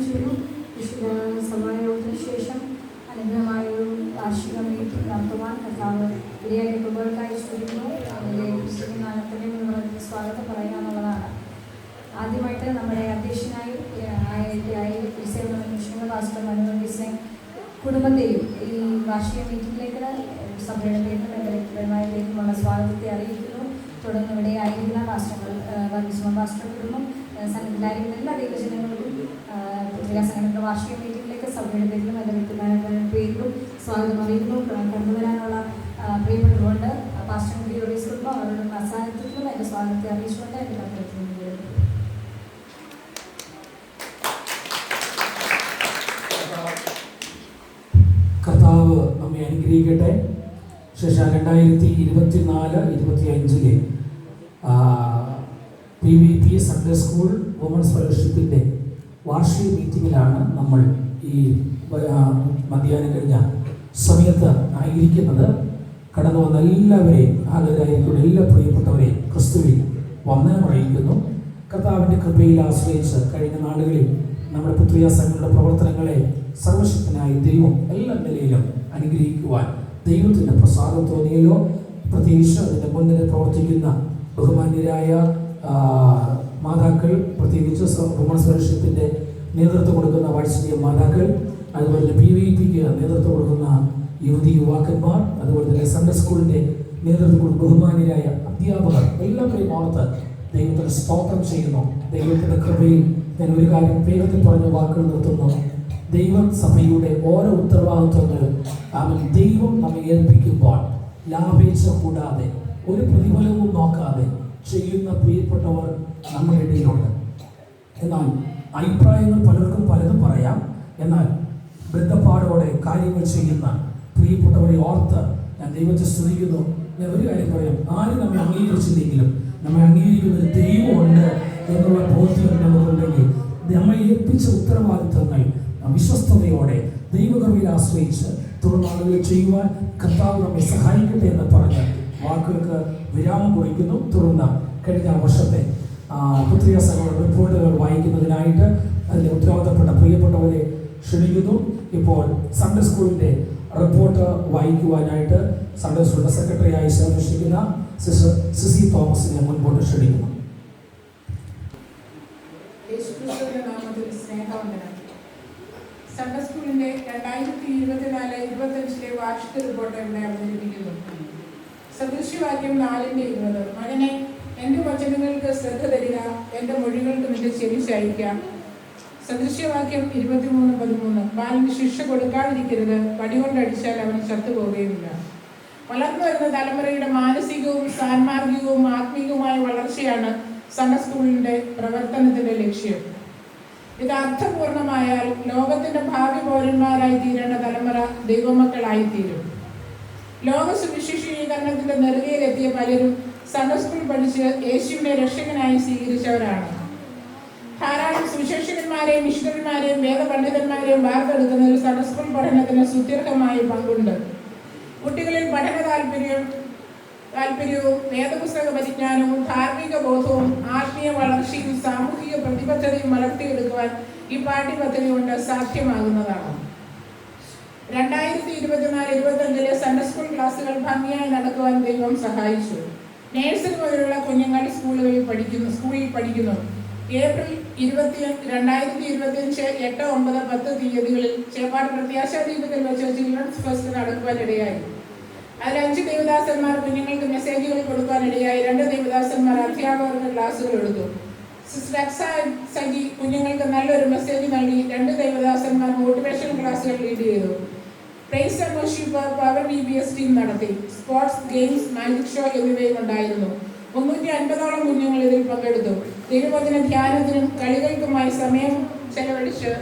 വിശുദ്ധ സഭായോഗത്തിന് ശേഷം അനുഗ്രഹമായ ഒരു വാർഷിക മീറ്റിംഗ് നടത്തുവാൻ കർത്താവ് ഇടയായ കൃപകൾക്കായി ശ്രമിക്കുന്നു. അതിന്റെ നിങ്ങൾക്ക് സ്വാഗതം പറയാമെന്നുള്ളതാണ് ആദ്യമായിട്ട് നമ്മുടെ അധ്യക്ഷനായി ആയി മിഷണറി പാസ്റ്റർ മനോഹർ ഡിസൈൻ കുടുംബത്തെയും ഈ വാർഷിക മീറ്റിംഗിലേക്ക് സഭയുടെ പേരിലും എന്റെ സ്വാഗതത്തെ അറിയിക്കുന്നു. തുടർന്ന് ഇവിടെ ആയിരിക്കുന്ന പാസ്റ്ററുകൾ വർഗീസ്മ പാസ്റ്റർ കുടുംബം സംഘത്തിലായിരിക്കുന്ന എല്ലാ ദൈവജനങ്ങൾക്കും പത്രികാ സംഘടനയുടെ വാർഷിക മീറ്റിംഗിലേക്ക് സഭയുടെ പേരിലും എന്റെ വ്യക്തിപരമായ പേരിലും സ്വാഗതം അറിയിക്കുന്നു. കടന്നുവരാനുള്ള പ്രിയപ്പെട്ടുകൊണ്ട് പാസ്റ്റർ ഗ്രിയോറിയസ് കുടുംബം അവരുടെ പ്രസാദത്തിലും എന്റെ സ്വാഗതത്തെ അറിയിച്ചുകൊണ്ട് എന്റെ നിന്ന് കർത്താവ് അനുഗ്രഹിക്കട്ടെ. ശേഷം രണ്ടായിരത്തി ഇരുപത്തിനാല് ഇരുപത്തി അഞ്ചിലെ P V P Sunday school women's ഫെലോഷിപ്പിന്റെ വാർഷിക മീറ്റിങ്ങിലാണ് നമ്മൾ ഈ മധ്യാഹ്നം കഴിഞ്ഞ സമയത്ത് ആയിരിക്കുന്നത്. കടന്നു വന്ന എല്ലാവരെയും ആദരായിരിക്കുന്ന എല്ലാ പ്രിയപ്പെട്ടവരെയും ക്രിസ്തുവിൽ വന്ദനം അറിയിക്കുന്നു. കർത്താവിന്റെ കൃപയിൽ ആശ്രയിച്ച് കഴിഞ്ഞ നാളുകളിൽ നമ്മുടെ പുത്രിയ സംഘങ്ങളുടെ പ്രവർത്തനങ്ങളെ സർവശക്തനായ ദൈവം എല്ലാ നിലയിലും അനുഗ്രഹിക്കുവാൻ ദൈവത്തിന്റെ പ്രസാദം തോന്നിയല്ലോ. പ്രത്യേകിച്ച് അതിന്റെ മുന്നിൽ പ്രവർത്തിക്കുന്ന ബഹുമാന്യരായ മാതാക്കൾ പ്രത്യേകിച്ച് ഫെലോഷിപ്പിന്റെ നേതൃത്വം കൊടുക്കുന്ന വാത്സല്യ മാതാക്കൾ അതുപോലെ തന്നെ പി വി പിക്ക് നേതൃത്വം കൊടുക്കുന്ന യുവതി യുവാക്കന്മാർ അതുപോലെ തന്നെ സൺഡേ സ്കൂളിന്റെ നേതൃത്വം കൊടുക്കുന്ന ബഹുമാന്യരായ അധ്യാപകർ എല്ലാവരെയും ഓർത്ത് ദൈവത്തിന് സ്തോത്രം ചെയ്യുന്നു. ദൈവത്തിന്റെ കൃപയിൽ ഞാൻ ഒരു കാര്യം വേഗത്തിൽ പറഞ്ഞ വാക്കുകൾ നിർത്തുന്നു. ദൈവം സഭയുടെ ഓരോ ഉത്തരവാദിത്വങ്ങളും അവൻ ദൈവം നമ്മെ ഏൽപ്പിക്കുമ്പോൾ ലാഭേച്ഛ കൂടാതെ ഒരു പ്രതിഫലവും നോക്കാതെ ചെയ്യുന്ന പ്രിയപ്പെട്ടവർ നമ്മുടെ ഇടയിലുണ്ട് എന്നാൽ അഭിപ്രായങ്ങൾ പലർക്കും പലതും പറയാം. എന്നാൽ ബന്ധപ്പാടോടെ കാര്യങ്ങൾ ചെയ്യുന്ന പ്രിയപ്പെട്ടവരെ ഓർത്ത് ഞാൻ ദൈവത്തെ സ്തുതിക്കുന്നു. ഞാൻ ഒരു കാര്യം പറയാം. ആരും നമ്മെ അംഗീകരിച്ചില്ലെങ്കിലും നമ്മെ അംഗീകരിക്കുന്ന ദൈവമുണ്ട് എന്നുള്ള ബോധ്യം നമുക്കുണ്ടെങ്കിൽ നമ്മെ ഏൽപ്പിച്ച ഉത്തരവാദിത്തങ്ങൾ വിശ്വസ്തയോടെ ദൈവകൃപയിൽ ആശ്രയിച്ച് തുടർന്നാളുകൾ ചെയ്യുവാൻ കർത്താവ് നമ്മെ സഹായിക്കട്ടെ എന്ന് പറഞ്ഞ് വാക്കുകൾക്ക് വിരാമം കുറിക്കുന്നു. തുടർന്ന് കഴിഞ്ഞ വർഷത്തെ പുത്രിക സംഘങ്ങളുടെ റിപ്പോർട്ടുകൾ വായിക്കുന്നതിനായിട്ട് അതിന്റെ ഉത്തരവാദപ്പെട്ട പ്രിയപ്പെട്ടവരെ ക്ഷണിക്കുന്നു. ഇപ്പോൾ സൺഡേ സ്കൂളിന്റെ റിപ്പോർട്ട് വായിക്കുവാനായിട്ട് സൺഡേ സ്കൂളിന്റെ സെക്രട്ടറിയായി സന്ദർശിക്കുന്ന സിസ്റ്റർ സിസി തോമസിനെ മുൻപോട്ട് ക്ഷണിക്കുന്നു. സൺഡേ സ്കൂളിന്റെ രണ്ടായിരത്തി ഇരുപത്തിനാല് ഇരുപത്തഞ്ചിലെ വാർഷിക റിപ്പോർട്ട് ഇവിടെ അവതരിപ്പിക്കുന്നു. സദൃശ്യവാക്യം നാലിന്റെ ഇരുപത്. മകനെ എന്റെ വചനങ്ങൾക്ക് ശ്രദ്ധ തരിക എന്റെ മൊഴികൾക്ക് നിന്റെ ചെവി സദൃശ്യവാക്യം ഇരുപത്തിമൂന്ന് പതിമൂന്ന്. ബാലിന് ശിക്ഷ കൊടുക്കാതിരിക്കരുത്. വടികൊണ്ടടിച്ചാൽ അവൻ ചത്തുപോകുകയുമില്ല വളർന്നു വരുന്ന തലമുറയുടെ മാനസികവും സാൻമാർഗികവും ആത്മീയവുമായ വളർച്ചയാണ് സൺഡേ സ്കൂളിന്റെ പ്രവർത്തനത്തിന്റെ ലക്ഷ്യം. ഇത് അർത്ഥപൂർണമായാൽ ലോകത്തിന്റെ ഭാവി പൗരന്മാരായി തീരേണ്ട തലമുറ ദൈവമക്കളായി തീരും ലോക സുവിശേഷീകരണത്തിന്റെ നെറുകയിലെത്തിയ പലരും സ്കൂൾ പഠിച്ച് യേശുവിനെ രക്ഷകനായി സ്വീകരിച്ചവരാണ്. ധാരാളം സുവിശേഷകന്മാരെയും മിഷണറിമാരെയും വേദപണ്ഡിതന്മാരെയും വാർത്തെടുക്കുന്നതിൽ സൺഡേ സ്കൂൾ പഠനത്തിന് സുദീർഘമായ പങ്കുണ്ട്. കുട്ടികളിൽ പഠന താല്പര്യം താല്പര്യവും വേദപുസ്തക പരിജ്ഞാനവും ധാർമ്മിക ബോധവും ആത്മീയ വളർച്ചയും സാമൂഹിക പ്രതിബദ്ധതയും വളർത്തിയെടുക്കുവാൻ ഈ പാഠ്യപദ്ധതി കൊണ്ട് സാധ്യമാകുന്നതാണ്. രണ്ടായിരത്തി ഇരുപത്തിനാല് ഇരുപത്തഞ്ചിലെ സൺഡേ സ്കൂൾ ക്ലാസുകൾ ഭംഗിയായി നടക്കുവാൻ ദൈവം സഹായിച്ചു. നേഴ്സറി മുതലുള്ള കുഞ്ഞുങ്ങൾ സ്കൂളുകളിൽ പഠിക്കുന്നു സ്കൂളിൽ പഠിക്കുന്നു. ഏപ്രിൽ ഇരുപത്തി രണ്ടായിരത്തി ഇരുപത്തിയഞ്ച് എട്ട് ഒമ്പത് പത്ത് തീയതികളിൽ ചേപ്പാട് പ്രത്യാശ ദീപത്തിൽ വെച്ച് ചിൽഡ്രൻസ് ഫെസ്റ്റ് നടക്കുവാനിടയായി. അതിൽ അഞ്ച് ദേവദാസന്മാർ കുഞ്ഞുങ്ങൾക്ക് മെസ്സേജുകൾ കൊടുക്കാനിടയായി രണ്ട് ദേവദാസന്മാർ അധ്യാപകർക്ക് ക്ലാസ്സുകൾ എടുത്തു. സിസ്റ്റർ കുഞ്ഞുങ്ങൾക്ക് നല്ലൊരു മെസ്സേജ് നൽകി. രണ്ട് ദേവദാസന്മാർ മോട്ടിവേഷൻ ക്ലാസ്സുകൾ ലീഡ് ചെയ്തു. Praise worship power B B S team നടത്തി സ്പോർട്സ് ഗെയിംസ് മാജിക് ഷോ എന്നിവയും ഉണ്ടായിരുന്നു. മുന്നൂറ്റി അൻപതോളം കുഞ്ഞുങ്ങൾ ഇതിൽ പങ്കെടുത്തു. തിരുവചന ധ്യാനത്തിനും കളികൾക്കുമായി സമയം ചെലവഴിച്ച്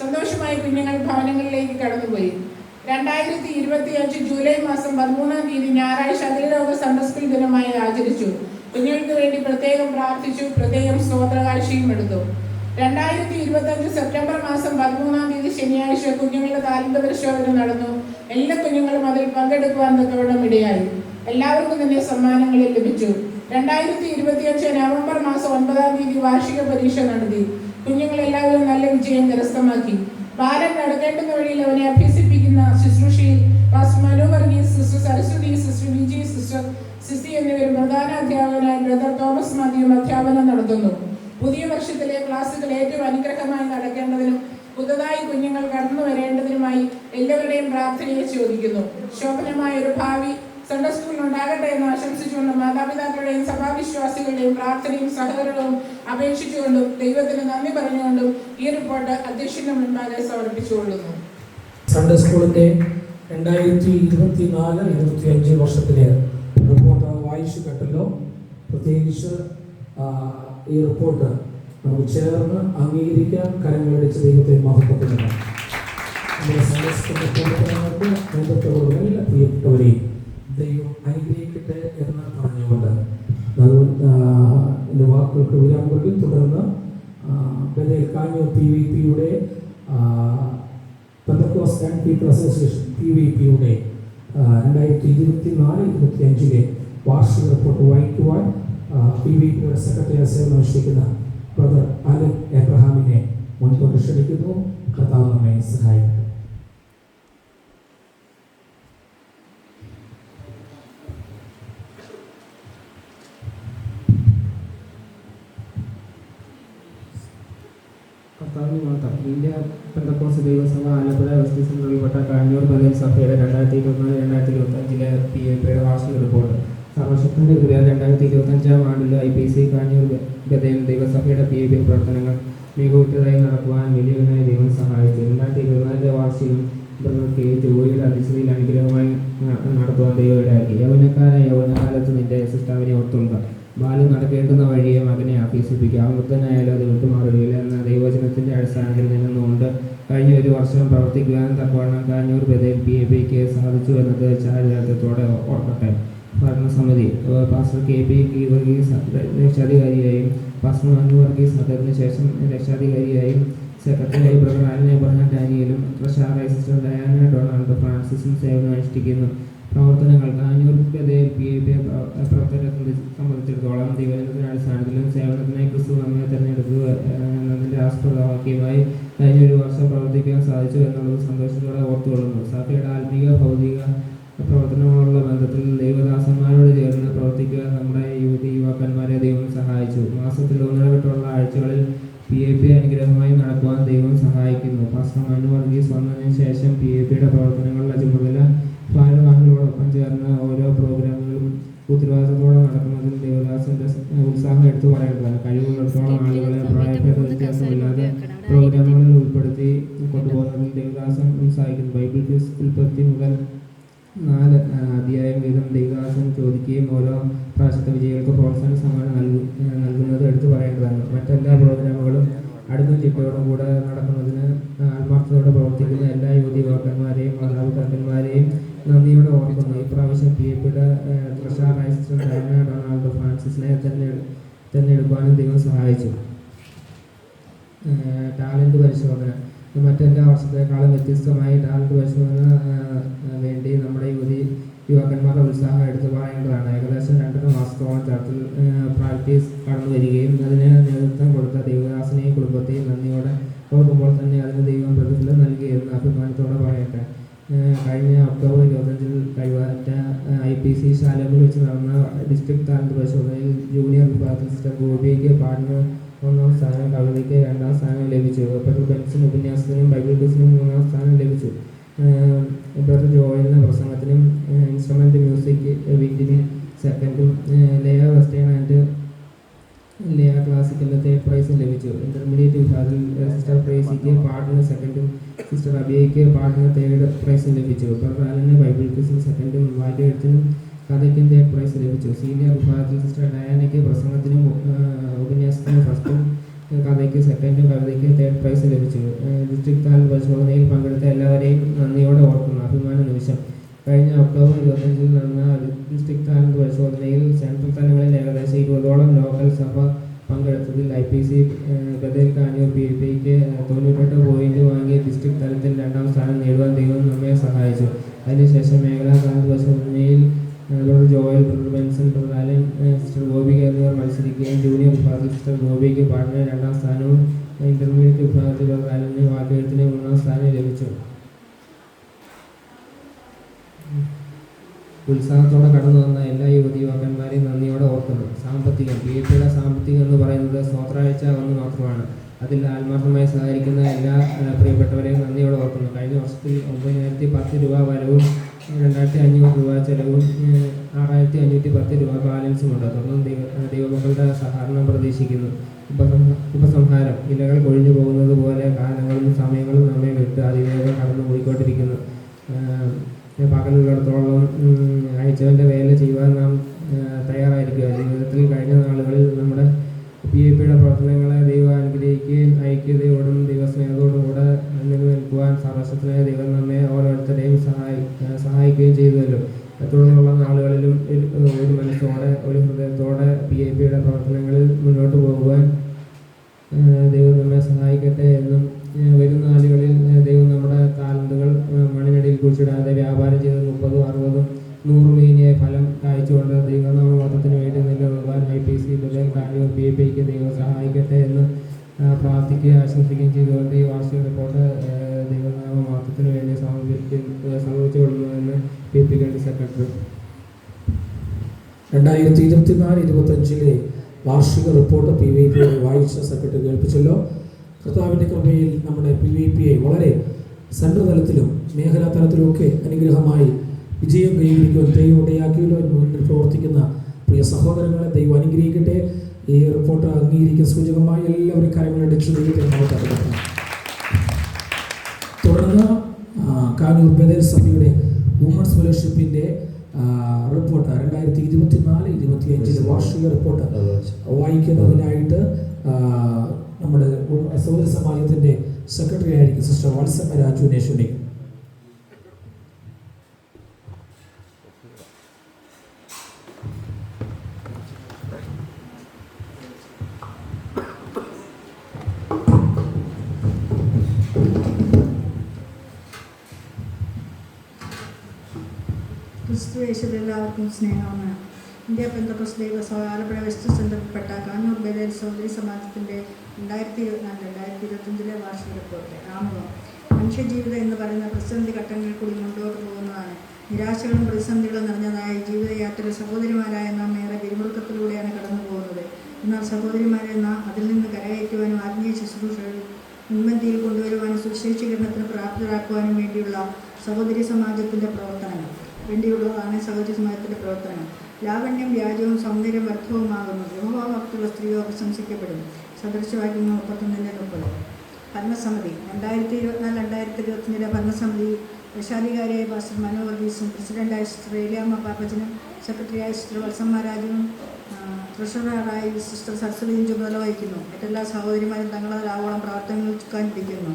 സന്തോഷമായി കുഞ്ഞുങ്ങൾ ഭവനങ്ങളിലേക്ക് കടന്നുപോയി. രണ്ടായിരത്തി ഇരുപത്തി അഞ്ച് ജൂലൈ മാസം പതിമൂന്നാം തീയതി ഞായറാഴ്ച അതിരോഗ സന്ദർശന ദിനമായി ആചരിച്ചു. കുഞ്ഞുങ്ങൾക്ക് വേണ്ടി പ്രത്യേകം പ്രാർത്ഥിച്ചു പ്രത്യേകം സ്തോത്രകാഴ്ചയും എടുത്തു. രണ്ടായിരത്തി ഇരുപത്തി അഞ്ച് സെപ്റ്റംബർ മാസം പതിമൂന്നാം തീയതി ശനിയാഴ്ച കുഞ്ഞുങ്ങളുടെ താലന്ത പരിശോധന നടന്നു. എല്ലാ കുഞ്ഞുങ്ങളും അതിൽ പങ്കെടുക്കുവാൻ തക്കവണ്ണം ഇടയായി. എല്ലാവർക്കും തന്നെ സമ്മാനങ്ങൾ ലഭിച്ചു. രണ്ടായിരത്തി ഇരുപത്തിയഞ്ച് നവംബർ മാസം ഒൻപതാം തീയതി വാർഷിക പരീക്ഷ നടത്തി. കുഞ്ഞുങ്ങളെല്ലാവരും നല്ല വിജയം കരസ്ഥമാക്കി. ബാലൻ നടക്കേണ്ടുന്ന വഴിയിൽ അവനെ അഭ്യസിപ്പിക്കുന്ന ശുശ്രൂഷയിൽ pastor Manu Varghese sister Saraswati sister Viji sister Sisi എന്നിവരും പ്രധാന അധ്യാപകനായ ബ്രദർ തോമസ് മാത്യു അധ്യാപനം നടത്തുന്നു. പുതിയ വർഷത്തിലെ ക്ലാസ്സുകൾ ഏറ്റവും അനുഗ്രഹമായി നടക്കേണ്ടതിനും പുതുതായി കുഞ്ഞുങ്ങൾ കടന്നു വരേണ്ടതിനുമായി എല്ലാവരുടെയും പ്രാർത്ഥനയെ ചോദിക്കുന്നു. ശോഭനമായ ഒരു ഭാവി സൺഡേ സ്കൂളിൽ ഉണ്ടാകട്ടെ എന്ന് ആശംസിച്ചുകൊണ്ട് മാതാപിതാക്കളുടെയും സഭാവിശ്വാസികളുടെയും പ്രാർത്ഥനയും സഹകരണവും അപേക്ഷിച്ചുകൊണ്ടും ദൈവത്തിന് നന്ദി പറഞ്ഞുകൊണ്ടും ഈ റിപ്പോർട്ട് അധ്യക്ഷന്റെ മുൻപാകെ സമർപ്പിച്ചുകൊള്ളുന്നു. സൺഡേ സ്കൂളിന്റെ രണ്ടായിരത്തി ഇരുപത്തി നാല് ഇരുപത്തി അഞ്ച് വർഷത്തിലെ റിപ്പോർട്ട് വായിച്ചു കേട്ടല്ലോ. പ്രത്യേകിച്ച് ഈ റിപ്പോർട്ട് നമുക്ക് ചേർന്ന് അംഗീകരിക്കാൻ കരങ്ങളടിച്ച് ദൈവത്തെ അനുഗ്രഹിക്കട്ടെ എന്ന് പറഞ്ഞുകൊണ്ട്. അതുകൊണ്ട് വാക്കുകൾക്ക് വിരാം തുടർന്ന് കാഞ്ഞൂർ പി വി പിയുടെ അസോസിയേഷൻ പി വി പിയുടെ രണ്ടായിരത്തി ഇരുപത്തി നാല് ഇരുപത്തി അഞ്ചിലെ വാർഷിക റിപ്പോർട്ട് വായിക്കുവാൻ പി വി പിയുടെ സെക്രട്ടറി സേവനം അനുഷ്ഠിക്കുന്ന ബ്രദർ അലൻ എബ്രഹാമിനെ മുൻപോട്ട് ക്ഷണിക്കുന്നു. കർത്താവ് നമ്മെ സഹായിക്കും കർത്താവിന് മാത്രം ഇന്ത്യ പെന്തക്കോസ് ദൈവസഭ ആലപ്പുഴ വെസ്റ്റ് സെൻട്രൽപ്പെട്ട കാഞ്ഞൂർ ബദൽ സഭയുടെ രണ്ടായിരത്തി ഇരുപത്തിനാല് രണ്ടായിരത്തി ഇരുപത്തി അഞ്ചിലെ പി എ പിയുടെ വാർഷിക റിപ്പോർട്ട് സർവശക്തന്റെ കൃപ രണ്ടായിരത്തി ഇരുപത്തി അഞ്ചാം ആണ്ടിലെ I P C Kanjoor Bethel ദൈവസഭയുടെ പി എ പി പ്രവർത്തനങ്ങൾ മികവുറ്റതായി നടക്കുവാൻ വലിയവനായ ദൈവം സഹായിച്ചു രണ്ടായിരത്തി ഇരുപത്തിനാലിലെ വാർഷികം ബ്രദർ കെ ജോയിയുടെ അധ്യക്ഷതയിൽ അനുഗ്രഹമായി ന- നടത്തുവാൻ ദൈവം ഇടയാക്കി യൗവനക്കാല യൗവനകാലത്ത് നിന്റെ സിസ്റ്റാവിനെ ഓർത്തുക ബാലു നടക്കേണ്ടുന്ന വഴിയെ മകനെ അഭ്യസിപ്പിക്കുക അമൃതനായാലും അത് വിട്ടുമാറുകയില്ല എന്ന ദൈവവചനത്തിന്റെ അടിസ്ഥാനത്തിൽ നിന്നുകൊണ്ട് കഴിഞ്ഞ ഒരു വർഷം പ്രവർത്തിക്കുവാൻ തക്കവണ്ണം കാഞ്ഞൂർ ബദൽ പി എ പിക്ക് സാധിച്ചു എന്നത് ചാരിതാർത്ഥ്യത്തോടെ ഓർക്കട്ടെ. ഭരണസമിതി പാസ്റ്റർ കെ പി വർഗീസ് രക്ഷാധികാരിയായും പാസ്റ്റർ മനു വർഗീസ് അദ്ദേഹത്തിന് ശേഷം രക്ഷാധികാരിയായും സെക്രട്ടറി ബ്രദർ എബ്രഹാം ഡാനിയലും ട്രഷാർ സിസ്റ്റർ ഡയാന ഡൊണാൾഡ് ഫ്രാൻസിസും സേവനം അനുഷ്ഠിക്കുന്നു. പ്രവർത്തനങ്ങൾ കാഞ്ഞൂർ ബദൽ പി എ പി പ്രവർത്തനത്തെ സംബന്ധി- സംബന്ധിച്ചിടത്തോളം ദൈവജനത്തിന്റെ അടിസ്ഥാനത്തിലും സേവനത്തിനായി ക്രിസ്തു നമ്മെ തിരഞ്ഞെടുത്തു എന്നതിന്റെ ആസ്പദവാക്യമായി കഴിഞ്ഞ ഒരു വർഷം പ്രവർത്തിക്കാൻ സാധിച്ചു എന്നുള്ളത് സന്തോഷത്തോടെ ഓർത്തുകൊള്ളുന്നു. സഭയുടെ ആത്മീക ഭൗതിക പ്രവർത്തനങ്ങളുള്ള ബന്ധത്തിൽ ദൈവദാസന്മാരോട് ചേർന്ന് പ്രവർത്തിക്കുക നമ്മുടെ യുവതി യുവാക്കന്മാരെ ദൈവം സഹായിച്ചു. മാസത്തിൽ ഒന്നിടവിട്ടുള്ള ആഴ്ചകളിൽ പി എ പി അനുഗ്രഹമായി നടക്കുവാൻ ദൈവം സഹായിക്കുന്നു. പാസ്റ്റർ മനു വർഗീസ് വന്നതിന് ശേഷം പി എ പിയുടെ പ്രവർത്തനങ്ങളുടെ ചുമതല ഭാരവാഹികളോടൊപ്പം ചേർന്ന് ഓരോ പ്രോഗ്രാമുകളും ഉത്തരവാദിത്തത്തോടെ നടക്കുന്നതിൽ ദേവദാസിന്റെ ഉത്സാഹം എടുത്തു പറയേണ്ടതാണ്. കഴിവുള്ളിടത്തോളം ബൈബിൾ ക്വിസ് ഉൽപ്പത്തി മുതൽ നാല് അധ്യായം വീതം ദൈവാസം ചോദിക്കുകയും ഓരോ പ്രാവശ്യത്തെ വിജയികൾക്ക് പ്രോത്സാഹന സമ്മാനം നൽകു നൽകുന്നത് എടുത്തു പറയേണ്ടതാണ്. മറ്റെല്ലാ പ്രോഗ്രാമുകളും അടുത്ത ചിട്ടയോടും കൂടെ നടക്കുന്നതിന് ആത്മാർത്ഥതയോടെ പ്രവർത്തിക്കുന്ന എല്ലാ യുവതി യുവാക്കന്മാരെയും മാതാപിതാക്കന്മാരെയും നന്ദിയോടെ ഓർക്കുന്നു. ഇപ്രാവശ്യം പി. എ. പിയുടെ തന്നെ ഡൊണാൾഡ് ഫ്രാൻസിസിനെ തെരഞ്ഞെടു തെരഞ്ഞെടുക്കാനും ദൈവം സഹായിച്ചു. ടാലന്റ് പരിശോധന. മറ്റെല്ലാ വർഷത്തേക്കാളും വ്യത്യസ്തമായി ടാലന്റ് പരിശോധന വേണ്ടി നമ്മുടെ യുവതി യുവാക്കന്മാരുടെ ഉത്സാഹം എടുത്തു പറയേണ്ടതാണ്. ഏകദേശം രണ്ടര മാസത്തോളം ചർച്ചിൽ പ്രാക്ടീസ് കടന്നു വരികയും അതിന് നേതൃത്വം കൊടുത്ത ദൈവദാസനെയും കുടുംബത്തെയും നന്ദിയോടെ ഓർക്കുമ്പോൾ തന്നെ അതിന് ദൈവം പ്രതിഫലം നൽകിയെന്ന് അഭിമാനത്തോടെ പറയട്ടെ. കഴിഞ്ഞ ഒക്ടോബർ ഇരുപത്തഞ്ചിൽ കൈവാറ്റ ഐ പി സി ശാലകളിൽ വെച്ച് നടന്ന ഡിസ്ട്രിക്ട് ടാലന്റ് പരിശോധനയിൽ ജൂനിയർ വിഭാഗത്തിൽ സിസ്റ്റർ ഗോപിക്ക് പാടിന് ഒന്നാം സ്ഥാനം കവിതയ്ക്ക് രണ്ടാം സ്ഥാനം ലഭിച്ചു. പെട്രോൾ ബെൻസിന് ഉപന്യാസത്തിനും ബൈബിൾ ക്വിസിനും മൂന്നാം സ്ഥാനം ലഭിച്ചു. ബ്രദർ ജോയലിന് പ്രസംഗത്തിനും ഇൻസ്ട്രുമെന്റ് മ്യൂസിക് വിറ്റിന് സെക്കൻഡും ലെയ വെസ്റ്റേൺ ആൻഡ് ലെയ ക്ലാസിക്കലത്തെ പ്രൈസും ലഭിച്ചു. ഇന്റർമീഡിയറ്റ് വിഭാഗത്തിൽ സിസ്റ്റർ പ്രൈസിക്ക് പാട്ടിന് സെക്കൻഡും സിസ്റ്റർ അബിയയ്ക്ക് പാട്ടിന് തേർഡ് പ്രൈസും ലഭിച്ചു. ബ്രദർ ആലിന് ബൈബിൾ ക്വിസിന് സെക്കൻഡും വാദ്യത്തിനും കഥയ്ക്കും തേർഡ് പ്രൈസ് ലഭിച്ചു. സീനിയർ വിഭാഗത്തിൽ സിസ്റ്റർ ഡയാനയ്ക്ക് പ്രസംഗത്തിനും ഉപന്യാസത്തിനും ഫസ്റ്റും കഥയ്ക്ക് സെക്കൻഡും കവിതയ്ക്ക് തേർഡ് പ്രൈസ് ലഭിച്ചു. ഡിസ്ട്രിക്ട് താലന്റ് പരിശോധനയിൽ പങ്കെടുത്ത എല്ലാവരെയും നന്ദിയോടെ ഓർക്കുന്നു. അഭിമാന നിമിഷം. കഴിഞ്ഞ ഒക്ടോബർ ഇരുപത്തഞ്ചിൽ നടന്ന ഡിസ്ട്രിക്ട് താലന്റ് പരിശോധനയിൽ സെൻട്രൽ തലങ്ങളിൽ ഏകദേശം ഇരുപതോളം ലോക്കൽ സഭ പങ്കെടുത്തതിൽ ഐ പി സി ബദൽ പി എ പിക്ക് തൊണ്ണൂറ്റെട്ട് പോയിന്റ് വാങ്ങി ഡിസ്ട്രിക്ട് തലത്തിൽ രണ്ടാം സ്ഥാനം നേടുവാൻ ദൈവം നമ്മെ സഹായിച്ചു. അതിനുശേഷം മേഖലാ താലന്റ് പരിശോധനയിൽ brother Joel brother Benson brother ഏഹ് സിസ്റ്റർ ഗോപിക എന്നിവർ മത്സരിക്കുകയും ജൂനിയർ വിഭാഗത്തിൽ സിസ്റ്റർ ഗോപിക്ക് പാടിന് രണ്ടാം സ്ഥാനവും ഇന്റർമീഡിയറ്റ് വിഭാഗത്തിൽ ബ്രദർ അലന് വാക്കേഴത്തിന് മൂന്നാം സ്ഥാനം ലഭിച്ചു. ഉത്സാഹത്തോടെ കടന്നു വന്ന എല്ലാ യുവതി യുവാക്കന്മാരെയും നന്ദിയോടെ ഓർക്കുന്നു. സാമ്പത്തികം പി എ പിയുടെ സാമ്പത്തികം എന്ന് പറയുന്നത് സ്വത്രാഴ്ച ഒന്ന് മാത്രമാണ്. അതിൽ ആത്മാർത്ഥമായി സഹകരിക്കുന്ന എല്ലാ പ്രിയപ്പെട്ടവരെയും നന്ദിയോടെ ഓർക്കുന്നു. കഴിഞ്ഞ വർഷത്തിൽ ഒമ്പതിനായിരത്തി പത്ത് രൂപ വരവും രണ്ടായിരത്തി അഞ്ഞൂറ് രൂപ ചെലവും ആറായിരത്തി അഞ്ഞൂറ്റി പത്ത് രൂപ ബാലൻസുമുണ്ട് തുടർന്ന് ദൈവ ദൈവമകളുടെ സഹകരണം പ്രതീക്ഷിക്കുന്നു. ഉപസം- ഉപസംഹാരം ഇലകൾ കൊഴിഞ്ഞു പോകുന്നത് പോലെ കാലങ്ങളും സമയങ്ങളും നമ്മെ വിട്ട് അതിവേഗം കടന്നു പോയിക്കൊണ്ടിരിക്കുന്നു പകലുള്ളിടത്തോളം അയച്ചവന്റെ വേല ചെയ്യുവാൻ നാം തയ്യാറായിരിക്കുക. ജീവിതത്തിൽ കഴിഞ്ഞ നാളുകളിൽ നമ്മുടെ പി എ പിയുടെ പ്രവർത്തനങ്ങളെ ദൈവം അനുഗ്രഹിക്കുകയും ഐക്യതയോടും ദൈവസ്നേഹത്തോടും കൂടെ നിലനിൽക്കുവാൻ സർവശക്തനായ ദൈവം റിപ്പോർട്ട് പി ഐ പി വായിച്ച സെക്രട്ടറി കേൾപ്പിച്ചല്ലോ. കർത്താവിന്റെ കൃപയിൽ നമ്മുടെ പി വി പി ഐ വളരെ സെൻട്രൽ തലത്തിലും മേഖലാ തലത്തിലുമൊക്കെ അനുഗ്രഹമായി വിജയം കൈവരിക്കുവാൻ ദൈവം ഇടയാക്കിയല്ലോ എന്ന് പ്രവർത്തിക്കുന്ന പ്രിയ സഹോദരങ്ങളെ ദൈവം അനുഗ്രഹിക്കട്ടെ. ഈ റിപ്പോർട്ട് അംഗീകരിക്കുന്ന സൂചകമായി എല്ലാവരും കാര്യങ്ങളടിച്ച് ദൈവത്തെ തുടർന്ന് കാനൂർ ബദൽ സഭയുടെ വുമൺസ് ഫെലോഷിപ്പിന്റെ റിപ്പോർട്ട് രണ്ടായിരത്തി ഇരുപത്തി നാല് ഇരുപത്തി അഞ്ചിലെ വാർഷിക റിപ്പോർട്ട് വായിക്കുന്നതിനായിട്ട് നമ്മുടെ സൗര സമാജത്തിന്റെ സെക്രട്ടറി ആയിരിക്കും സിസ്റ്റർ വാത്സമ്മ രാജുവിനെ ക്ഷണിക്കും ക്രിസ്തു യേശുവിൽ എല്ലാവർക്കും സ്നേഹമാണ്. ഇന്ത്യ പെന്തക്കോസ് ദൈവ ആലപ്പുഴ വെസ്റ്റ് സെന്ററിൽപ്പെട്ട കണ്ണൂർ ബദേൽ സൗദരി സമാജത്തിന്റെ രണ്ടായിരത്തി ഇരുപത്തിനാല് രണ്ടായിരത്തി ഇരുപത്തഞ്ചിലെ വാർഷിക റിപ്പോർട്ട് ആമുഖം. മനുഷ്യജീവിതം എന്ന് പറയുന്ന പ്രതിസന്ധി ഘട്ടങ്ങളിൽ കൂടി മുന്നോട്ട് പോകുന്നതാണ്. നിരാശകളും പ്രതിസന്ധികളും നിറഞ്ഞതായ ജീവിതയാത്രയിൽ സഹോദരിമാരായ നാം ഏറെ പിരിമുറുക്കത്തിലൂടെയാണ് കടന്നു പോകുന്നത്. എന്നാൽ സഹോദരിമാരെ നാം അതിൽ നിന്ന് കരകയറ്റുവാനും ആത്മീയ ശുശ്രൂഷകൾ മുൻപന്തിയിൽ കൊണ്ടുവരുവാനും സുശേഷീകരണത്തിന് പ്രാപ്തരാക്കുവാനും വേണ്ടിയുള്ള സഹോദരി സമാജത്തിന്റെ പ്രവർത്തനങ്ങൾ. വേണ്ടിയുള്ളതാണ് സഹജ സമയത്തിന്റെ പ്രവർത്തനം. ലാവണ്യം വ്യാജവും സൗന്ദര്യം വർദ്ധവുമാകുന്നു യഹോഭക്തിയുള്ള സ്ത്രീയോ പ്രശംസിക്കപ്പെടും സദൃശവാക്യങ്ങൾ മുപ്പത്തൊന്നിന്റെ മുപ്പത്. ഭരണസമിതി രണ്ടായിരത്തി ഇരുപത്തിനാല് രണ്ടായിരത്തി ഇരുപത്തിയഞ്ചിലെ ഭരണസമിതി വിശാലികാരിയായ പാസ്റ്റർ മനോ വർഗീസും പ്രസിഡന്റായ സിസ്റ്റർ ഏലിയാമ്മ പാപ്പച്ചനും സെക്രട്ടറിയായ സിസ്റ്റർ വത്സമ്മ രാജുവും ട്രഷററായി സിസ്റ്റർ സരസ്വതിയും ചുമതല വഹിക്കുന്നു. മറ്റെല്ലാ സഹോദരിമാരും തങ്ങളാവോളം പ്രവർത്തനങ്ങൾ ചുക്കാൻ പിടിക്കുന്നു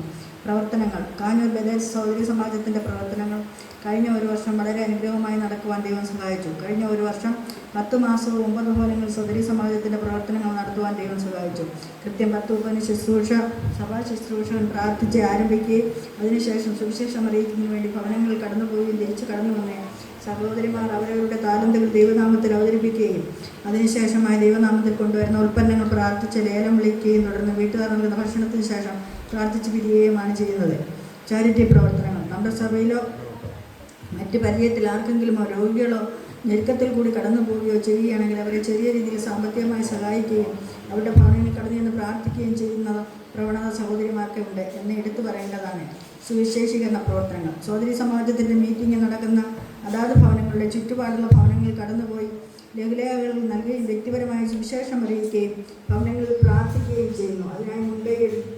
പ്രവർത്തനങ്ങൾ. കാഞ്ഞൂർ ബദേൽ സഹോദരി സമാജത്തിന്റെ പ്രവർത്തനങ്ങൾ. കഴിഞ്ഞ ഒരു വർഷം വളരെ അനുഗ്രഹമായി നടക്കുവാൻ ദൈവം സഹായിച്ചു. കഴിഞ്ഞ ഒരു വർഷം പത്ത് മാസവും ഒമ്പത് ഭവനങ്ങൾ സഹോദരി സമാജത്തിന്റെ പ്രവർത്തനങ്ങൾ നടത്തുവാൻ ദൈവം സഹായിച്ചു. കൃത്യം പത്ത് ഭവന ശുശ്രൂഷ സഭാ ശുശ്രൂഷകൾ പ്രാർത്ഥിച്ച് ആരംഭിക്കുകയും അതിനുശേഷം സുവിശേഷം അറിയിക്കുന്നതിന് വേണ്ടി ഭവനങ്ങളിൽ കടന്നുപോവുകയും തിരിച്ചു കടന്നു വന്നേ സഹോദരിമാർ അവരവരുടെ താലന്തുകൾ ദൈവനാമത്തിൽ അവതരിപ്പിക്കുകയും അതിനുശേഷമായി ദൈവനാമത്തിൽ കൊണ്ടുവരുന്ന ഉൽപ്പന്നങ്ങൾ പ്രാർത്ഥിച്ച് ലേലം വിളിക്കുകയും തുടർന്ന് വീട്ടുകാർ നൽകുന്ന ഭക്ഷണത്തിന് ശേഷം പ്രാർത്ഥിച്ച് പിരിയുകയുമാണ് ചെയ്യുന്നത്. ചാരിറ്റി പ്രവർത്തനങ്ങൾ. നമ്മുടെ സഭയിലോ മറ്റ് പരിചയത്തിൽ ആർക്കെങ്കിലുമോ രോഗികളോ ഞെരുക്കത്തിൽ കൂടി കടന്നു പോവുകയോ ചെയ്യുകയാണെങ്കിൽ അവരെ ചെറിയ രീതിയിൽ സാമ്പത്തികമായി സഹായിക്കുകയും അവരുടെ ഭവനങ്ങളിൽ കടന്നു ചെന്ന് പ്രാർത്ഥിക്കുകയും ചെയ്യുന്ന പ്രവണത സഹോദരിമാർക്കുണ്ട് എന്ന് എടുത്തു പറയേണ്ടതാണ്. സുവിശേഷീകരണ പ്രവർത്തനങ്ങൾ. സഹോദരി സമാജത്തിന്റെ മീറ്റിംഗ് നടക്കുന്ന അതാത് ഭവനങ്ങളുടെ ചുറ്റുപാടുള്ള ഭവനങ്ങളിൽ കടന്നുപോയി ലഘുലേഖകൾ നൽകുകയും വ്യക്തിപരമായ സുവിശേഷം അറിയിക്കുകയും ഭവനങ്ങളിൽ പ്രാർത്ഥിക്കുകയും ചെയ്യുന്നു. അതിനായി എടുക്കുന്ന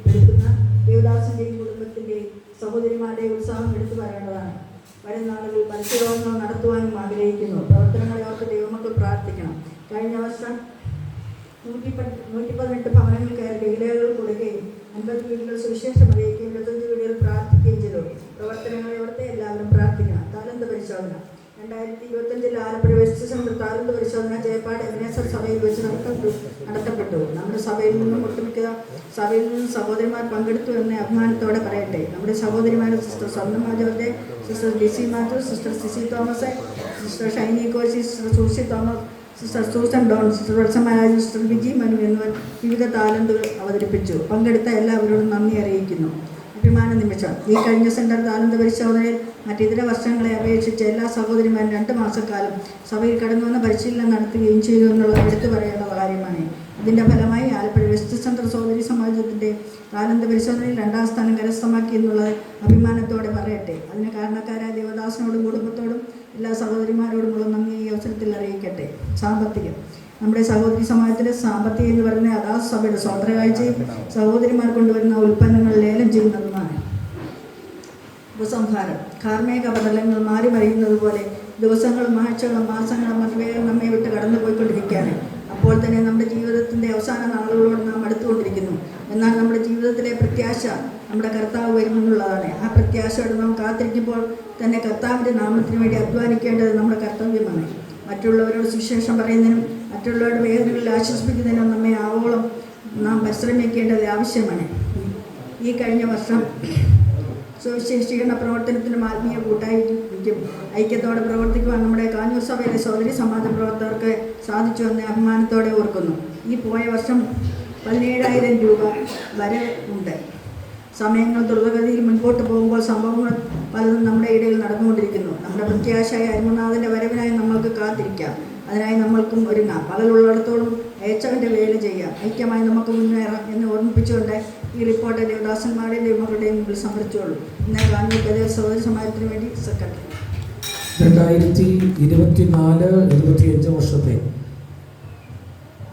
ദേവദാസിന്റെയും കുടുംബത്തിന്റെയും സഹോദരിമാരുടെയും ഉത്സാഹം എടുത്തു പറയേണ്ടതാണ്. വരും നാളുകളിൽ മത്സ്യയോഗങ്ങൾ നടത്തുവാനും ആഗ്രഹിക്കുന്നു. പ്രവർത്തനങ്ങളെ ഓർത്ത് ദൈവമക്കൾ പ്രാർത്ഥിക്കണം. കഴിഞ്ഞ വർഷം നൂറ്റി നൂറ്റി പതിനെട്ട് ഭവനങ്ങൾ കയറി ലഘുലേഖകൾ കൊടുക്കുകയും അൻപത് വീടുകൾ സുവിശേഷം അറിയിക്കുകയും ഇരുപത്തഞ്ച് വീടുകൾ പ്രാർത്ഥിക്കുകയും ചെയ്തു. പ്രവർത്തനങ്ങളെ ഓർത്ത് എല്ലാവരും പ്രാർത്ഥിക്കണം. താലന്ത പരിശോധന. രണ്ടായിരത്തി ഇരുപത്തഞ്ചിൽ ആലപ്പുഴ വെസ്റ്റ് സെൻട്രൽ താലന്ത് പരിശോധന ജയപ്പാട് എബിനേസർ സഭയിൽ വെച്ച് നടത്തപ്പെട്ടു നടത്തപ്പെട്ടു. നമ്മുടെ സഭയിൽ നിന്നും ഒട്ടുമിക്ക സഭയിൽ നിന്നും സഹോദരിമാർ പങ്കെടുത്തു എന്ന് അഭിമാനത്തോടെ പറയട്ടെ. നമ്മുടെ സഹോദരിമാരെ sister സ്വർണമാജവരുടെ sister Lissy Mathew sister Sisi Thomas sister Shiny Koshy sister Susie Thomas sister Susan Don sister Valsamaraj sister Viji Manu എന്നിവർ വിവിധ താലന്തുകൾ അവതരിപ്പിച്ചു. പങ്കെടുത്ത എല്ലാവരോടും നന്ദി അറിയിക്കുന്നു. അഭിമാന നിമിഷം ഈ കഴിഞ്ഞ സെന്റർ ദാനന്ദ പരിശോധനയിൽ മറ്റിതര വർഷങ്ങളെ അപേക്ഷിച്ച് എല്ലാ സഹോദരിമാരും രണ്ട് മാസക്കാലം സഭയിൽ കടന്നു വന്ന പരിശീലനം നടത്തുകയും ചെയ്തു എന്നുള്ളത് എടുത്തു പറയേണ്ട കാര്യമാണ്. ഇതിന്റെ ഫലമായി ആലപ്പുഴ വെസ്റ്റ് സെൻട്രൽ സഹോദരി സമാജത്തിന്റെ താലന്ത് പരിശോധനയിൽ രണ്ടാം സ്ഥാനം കരസ്ഥമാക്കി എന്നുള്ളത് അഭിമാനത്തോടെ പറയട്ടെ. അതിന് കാരണക്കാരായ ദേവദാസനോടും കുടുംബത്തോടും എല്ലാ സഹോദരിമാരോടുമുള്ള നന്ദി ഈ അവസരത്തിൽ അറിയിക്കട്ടെ. സാമ്പത്തികം. നമ്മുടെ സഹോദരി സമാജത്തിലെ സാമ്പത്തികം എന്ന് പറയുന്നത് അതാ സഭയുടെ സ്വതന്ത്ര കാഴ്ചയും സഹോദരിമാർ കൊണ്ടുവരുന്ന ഉൽപ്പന്നങ്ങൾ ലേലം ചെയ്യുന്നതുമാണ്. ഉപസംഹാരം. കാർമേക പടലങ്ങൾ മാറി മറിയുന്നത് പോലെ ദിവസങ്ങളും ആഴ്ചകളും മാസങ്ങളും മറ്റുവേഗം നമ്മെ വിട്ട് കടന്നു പോയിക്കൊണ്ടിരിക്കുകയാണ് അപ്പോൾ തന്നെ നമ്മുടെ ജീവിതത്തിന്റെ അവസാന നാളുകളോട് നാം അടുത്തുകൊണ്ടിരിക്കുന്നു. എന്നാൽ നമ്മുടെ ജീവിതത്തിലെ പ്രത്യാശ നമ്മുടെ കർത്താവ് വരുമെന്നുള്ളതാണ്. ആ പ്രത്യാശയോട് നാം കാത്തിരിക്കുമ്പോൾ തന്നെ കർത്താവിന്റെ നാമത്തിന് വേണ്ടി അധ്വാനിക്കേണ്ടത് നമ്മുടെ കർത്തവ്യമാണ്. മറ്റുള്ളവരോട് സുവിശേഷം പറയുന്നതിനും മറ്റുള്ളവരുടെ വേദനകളിൽ ആശ്വസിപ്പിക്കുന്നതിനും നമ്മെ ആവോളം നാം പരിശ്രമിക്കേണ്ടത് ആവശ്യമാണ്. ഈ കഴിഞ്ഞ വർഷം സുവിശേഷീകരണ പ്രവർത്തനത്തിനും ആത്മീയ കൂട്ടായിരിക്കും ഐക്യത്തോടെ പ്രവർത്തിക്കുവാൻ നമ്മുടെ കാഞ്ഞൂർ സഭയിലെ സൗകര്യ സമാജ പ്രവർത്തകർക്ക് സാധിച്ചു എന്ന് അഭിമാനത്തോടെ ഓർക്കുന്നു. ഈ പോയ വർഷം പതിനേഴായിരം രൂപ വരെ ഉണ്ട്. സമയങ്ങൾ ദ്രുതഗതിയിൽ മുൻപോട്ട് പോകുമ്പോൾ സംഭവങ്ങൾ പലതും നമ്മുടെ ഇടയിൽ നടന്നുകൊണ്ടിരിക്കുന്നു. നമ്മുടെ പ്രത്യാശയായ അരുമനാഥന്റെ വരവിനായി നമ്മൾക്ക് കാത്തിരിക്കാം. അതിനായി നമ്മൾക്കും ഒരുങ്ങാം. പകലുള്ളിടത്തോളം ഏച്ചവന്റെ വേല ചെയ്യാം. ഐക്യമായി നമുക്ക് മുന്നേറാം എന്ന് ഓർമ്മിപ്പിച്ചുകൊണ്ട് ഈ റിപ്പോർട്ട് ദേവദാസന്മാരുടെയും ദൈവങ്ങളുടെയും മുമ്പിൽ സമർപ്പിച്ചോളൂ ഇന്ന് കാണുന്ന പ്രദേശ സഹോദര സമാജത്തിന് വേണ്ടി സെക്രട്ടറി. രണ്ടായിരത്തി ഇരുപത്തിനാല് ഇരുപത്തിയഞ്ച് വർഷത്തെ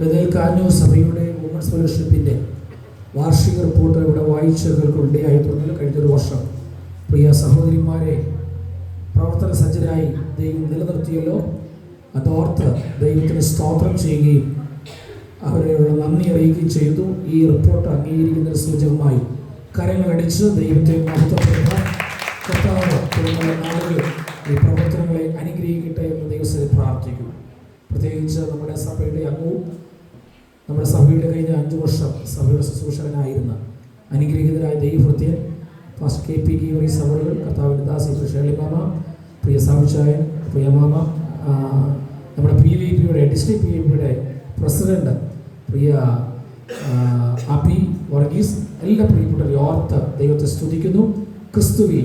ബദൽ കാഞ്ഞൂർ സഭയുടെ വുമൺസ് ഫെലോഷിപ്പിന്റെ വാർഷിക റിപ്പോർട്ട് ഇവിടെ വായിച്ചു തുടങ്ങി. കഴിഞ്ഞൊരു വർഷം പ്രിയ സഹോദരിമാരെ പ്രവർത്തന സജ്ജരായി ദൈവം നിലനിർത്തിയല്ലോ. അതോർത്ത് ദൈവത്തിന് സ്തോത്രം ചെയ്യുകയും അവരെയുള്ള നന്ദി അറിയിക്കുകയും ചെയ്തു. ഈ റിപ്പോർട്ട് അംഗീകരിക്കുന്നതിന് സൂചകമായി കരങ്ങളടിച്ച് ദൈവത്തെ ഈ പ്രവർത്തനങ്ങളെ അനുഗ്രഹിക്കട്ടെ എന്ന് ദൈവസ്ഥയിൽ പ്രാർത്ഥിക്കുന്നു. പ്രത്യേകിച്ച് നമ്മുടെ സഭയുടെ അംഗവും നമ്മുടെ സഭയുടെ കഴിഞ്ഞ അഞ്ച് വർഷം സഭയുടെ ശുശ്രൂഷകനായിരുന്ന അനുഗ്രഹീതരായ ദൈവഭൃത്യൻ ഫാസ്റ്റ് കെ പി ഗീവറി സഭകൾ കർത്താവിന്റെ ദാസി പ്രിയ സാമിച്ചായൻ പ്രിയ മാമ ആ, നമ്മുടെ പി വി പിയുടെ ഡിസ്ട്രിക്ട് പി വി പിയുടെ പ്രസിഡന്റ് പ്രിയ അബി വർഗീസ് എല്ലാ പ്രിയപ്പെട്ടവരെ ഓർത്ത് ദൈവത്തെ സ്തുതിക്കുന്നു. ക്രിസ്തുവി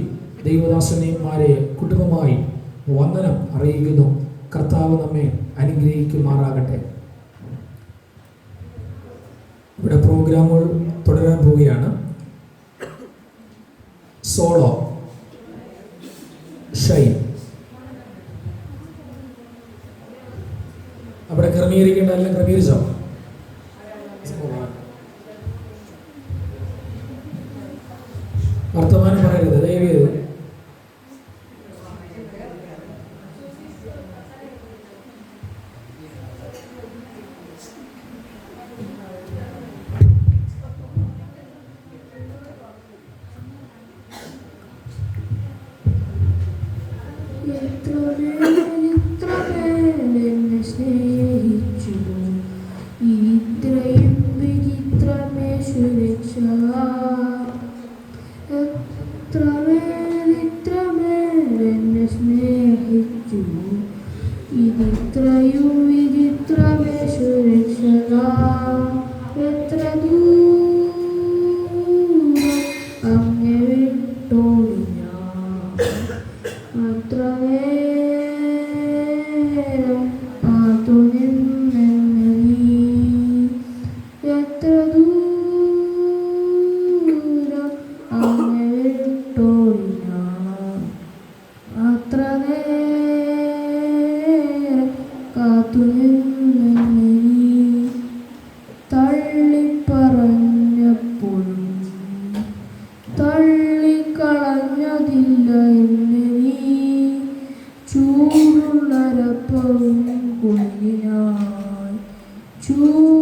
ദൈവദാസന്യന്മാരെ കുടുംബമായി വന്ദനം അറിയിക്കുന്നു. കർത്താവ് നമ്മെ അനുഗ്രഹിക്കുമാറാകട്ടെ. ഇവിടെ പ്രോഗ്രാമുകൾ തുടരാൻ പോവുകയാണ്. സോളോ എത്രമേൽ ഇത്രമേൽ എന്നെ സ്നേഹിച്ചു ഇതിത്രയും two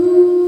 you.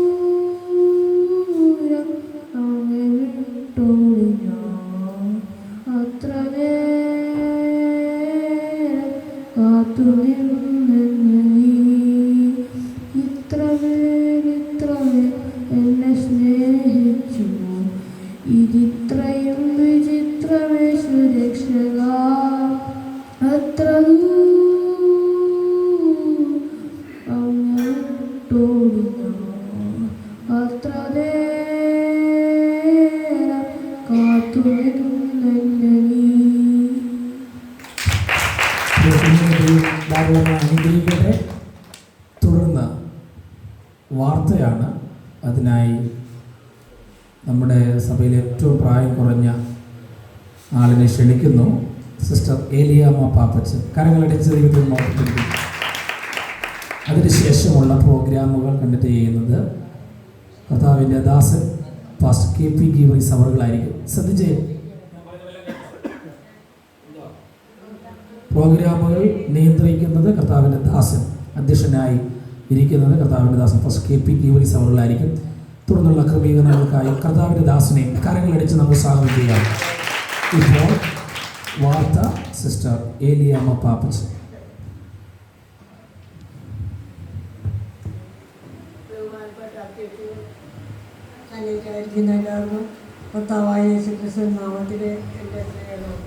Sister Eliyamma Pappachan കരങ്ങളടിച്ച് ദൈവത്തിൽ നോക്കിയിരിക്കുന്നു അതിനുശേഷമുള്ള പ്രോഗ്രാമുകൾ കണ്ടിട്ട് ചെയ്യുന്നത് കർത്താവിന്റെ ദാസൻ ഫാസ്റ്റ് കെ പി ഗീവൈസ് അവറുകളായിരിക്കും ശ്രദ്ധിച്ചേ? പ്രോഗ്രാമുകൾ നിയന്ത്രിക്കുന്നത് കർത്താവിന്റെ ദാസൻ അധ്യക്ഷനായി ഇരിക്കുന്നത് കർത്താവിന്റെ ദാസൻ ഫസ്റ്റ് കെ പി ഗീവൈസ് അവറുകളായിരിക്കും തുടർന്നുള്ള ക്രമീകരണങ്ങൾക്കായി കർത്താവിന്റെ ദാസനെ കരങ്ങളടിച്ച് നമുക്ക് സ്വാഗതം ചെയ്യാം. ഇപ്പോൾ വാർത്ത സിസ്റ്റർ ഏലിയാമ്മ പാപ്പച്ചൻ ബഹുമാനപ്പെട്ട അധ്യക്ഷനും സന്നിഹിതരായിരിക്കുന്ന എല്ലാവർക്കും കർത്താവായ യേശു ക്രിസ്തു നാമത്തിൽ എന്റെ സ്നേഹം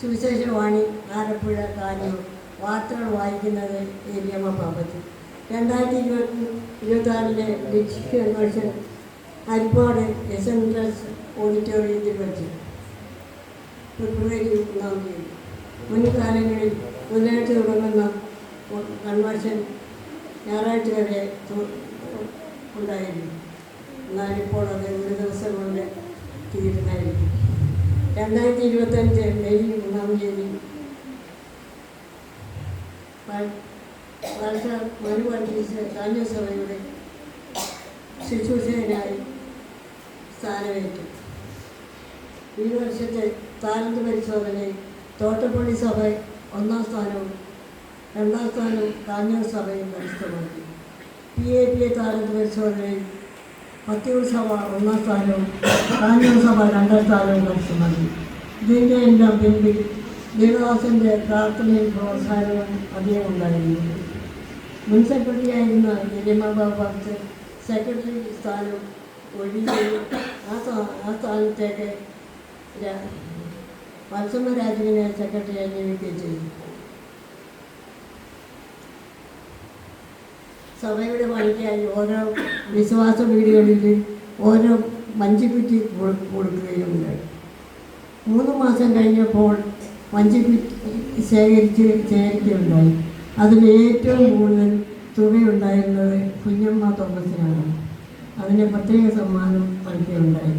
സുവിശേഷവാണി ആലപ്പുഴ കാഞ്ഞൂർ വാർത്തകൾ വായിക്കുന്നത് ഏരിയമ്മ പാപ്പത്തി രണ്ടായിരത്തി ഇരുപത്തി ഇരുപത്തിനാലിലെ district convention Harippad S N S ഓഡിറ്റോറിയത്തിൽ വെച്ച് ഫെബ്രുവരി ഒന്നാം തീയതി മുൻകാലങ്ങളിൽ ബുധനാഴ്ച തുടങ്ങുന്ന കൺവെൻഷൻ ഞായറാഴ്ച വരെ ഉണ്ടായിരുന്നു. എന്നാലിപ്പോൾ അത് ഒരു ദിവസം കൊണ്ട് തീരുന്നതായിരിക്കും രണ്ടായിരത്തി ഇരുപത്തഞ്ച് മെയ് ഒന്നാം തീയതി വർഷ മനുവർഗീസ് കാഞ്ഞസഭയുടെ ശുശ്രൂഷകനായി സ്ഥാനമേറ്റു. ഈ വർഷത്തെ താരന്ത് പരിശോധനയിൽ തോട്ടപ്പള്ളി സഭ ഒന്നാം സ്ഥാനവും രണ്ടാം സ്ഥാനവും കാഞ്ഞൂർ സഭയും കരസ്ഥമാക്കി. പി എ പി എ താരന്ത് പരിശോധനയിൽ പത്തിയൂർ സഭ ഒന്നാം സ്ഥാനവും കാഞ്ഞൂർ സഭ രണ്ടാം സ്ഥാനവും കരസ്ഥമാക്കി. ഇതിന്റെ എല്ലാം പിൻപിൽ ദേവദാസന്റെ പ്രാർത്ഥനയും പ്രോത്സാഹനവും അധികം ഉണ്ടായിരുന്നു. മുൻ സെക്രട്ടറിയായിരുന്ന ജലിമാബാബ് സെക്രട്ടറി സ്ഥാനം ഒഴിയുകയും ആ ആ സ്ഥാനത്തേക്ക് രാ- വത്സമ രാജുവിനെ സെക്രട്ടറിയായി നിയമിക്കുകയും ചെയ്തു. സഭയുടെ പണിക്കായി ഓരോ വിശ്വാസ വീടുകളിൽ ഓരോ മഞ്ചിക്കുറ്റി കൊടുക്കുകയും മൂന്ന് മാസം കഴിഞ്ഞപ്പോൾ മഞ്ചിക്കുറ്റി ശേഖരിച്ച് ശേഖരിക്കുകയുണ്ടായി. അതിൽ ഏറ്റവും കൂടുതൽ തുകയുണ്ടായിരുന്നത് കുഞ്ഞമ്മ തോമസിനാണ്. അതിന് പ്രത്യേക സമ്മാനം നൽകുകയുണ്ടായി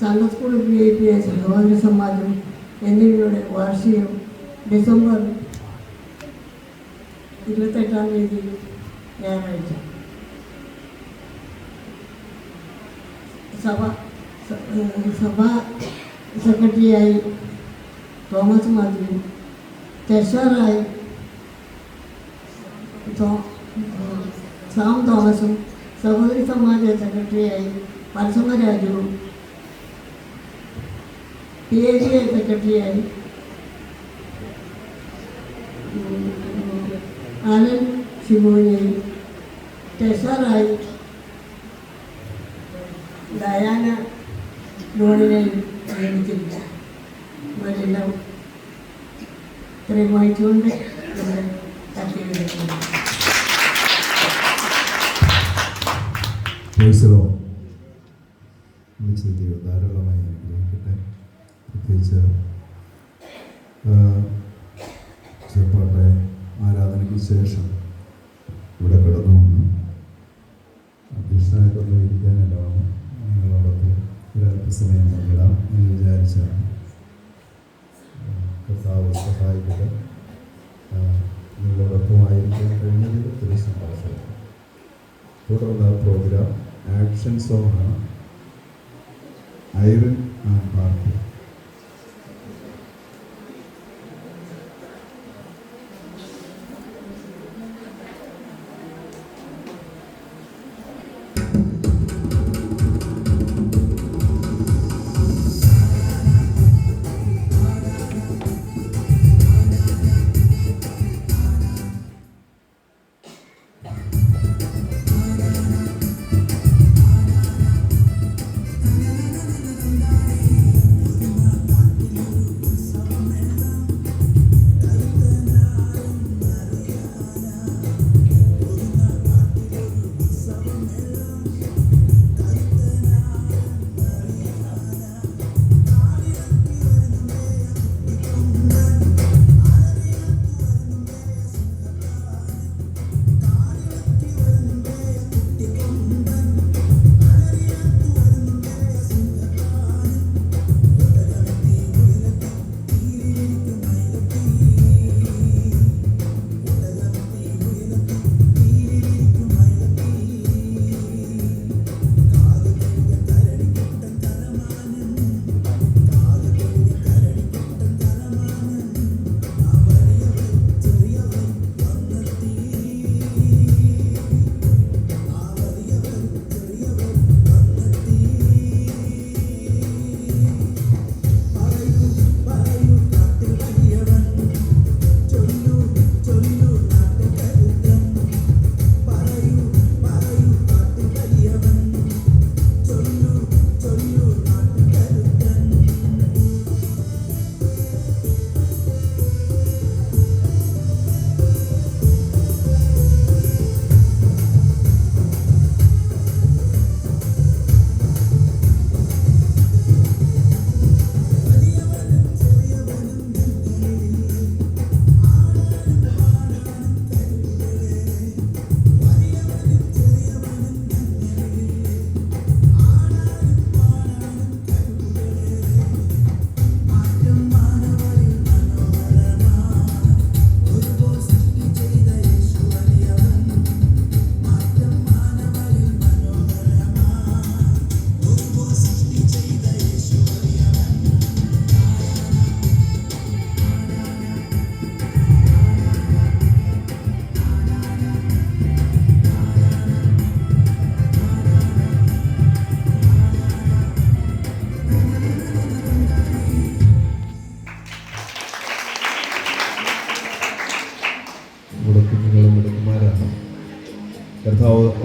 സൺഡേ സ്കൂൾ എസ് സഹോദര സമാജം എന്നിവയുടെ വാർഷികം ഡിസംബർ ഇരുപത്തെട്ടാം തീയതി ഞായറാഴ്ച. സഭ സഭാ സെക്രട്ടറിയായി തോമസ് മാത്യു ട്രഷറായി സാം തോമസും സഹോദരി സമാജ സെക്രട്ടറിയായി പരസമരാജുവും പി എ ജി എ സെക്രട്ടറിയായി ആനന്ദ് ശിവനെയും ട്രഷറായി ഡയാന ലോണിനെയും നിയമിച്ചിട്ടില്ല ഇവരെല്ലാം ഇത്രയും വായിച്ചുകൊണ്ട് തട്ടിയെടുക്കുന്നു പ്രൈസലോ വിളിച്ചത് ദൈവം ധാരാളമായി അനുഗ്രഹിക്കട്ടെ പ്രത്യേകിച്ച് ചെറുപ്പാട്ടെ ആരാധനയ്ക്ക് ശേഷം ഇവിടെ കിടന്നു വന്ന്. അധ്യക്ഷനായിട്ടൊന്നും ഇരിക്കാനല്ല വന്നു. നിങ്ങളോടൊപ്പം ഒരല്പസമയം പങ്കിടാം എന്ന് വിചാരിച്ചാണ്. കർത്താവ് സഹായിക്കട്ടെ. നിങ്ങളോടൊപ്പമായിരിക്കാൻ കഴിഞ്ഞതിൽ സന്തോഷം. തുടർന്ന് program ആക്ഷൻ സോങ് ആണ് ഐറിൻ ആൻഡ് പാർട്ടി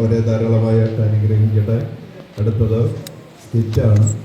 അവരെ ധാരാളമായിട്ട് അനുഗ്രഹിക്കട്ടെ. അടുത്തത് സ്കിറ്റാണ്.